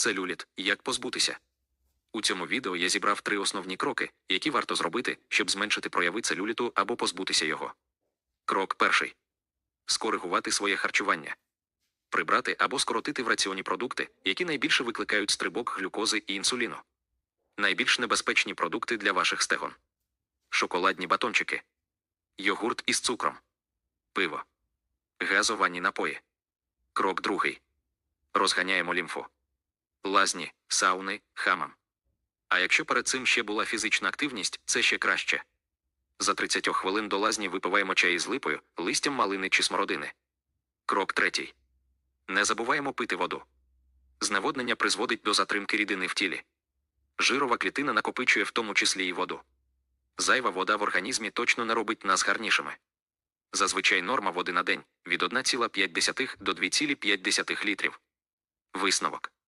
Целюліт. Як позбутися. У цьому відео я зібрав три основні кроки, які варто зробити, щоб зменшити прояви целюліту або позбутися його. Крок перший скоригувати своє харчування. Прибрати або скоротити в раціоні продукти, які найбільше викликають стрибок глюкози і інсуліну. Найбільш небезпечні продукти для ваших стегон. Шоколадні батончики. Йогурт із цукром. Пиво. Газовані напої. Крок другий. Розганяємо лімфу. Лазні, сауни, хамам. А якщо перед цим ще була фізична активність, це ще краще. За 30 хвилин до лазні випиваємо чай із липою, листям малини чи смородини. Крок третій. Не забуваємо пити воду. Зневоднення призводить до затримки рідини в тілі. Жирова клітина накопичує в тому числі і воду. Зайва вода в організмі точно не робить нас гарнішими. Зазвичай норма води на день від 1,5 до 2,5 літрів. Висновок.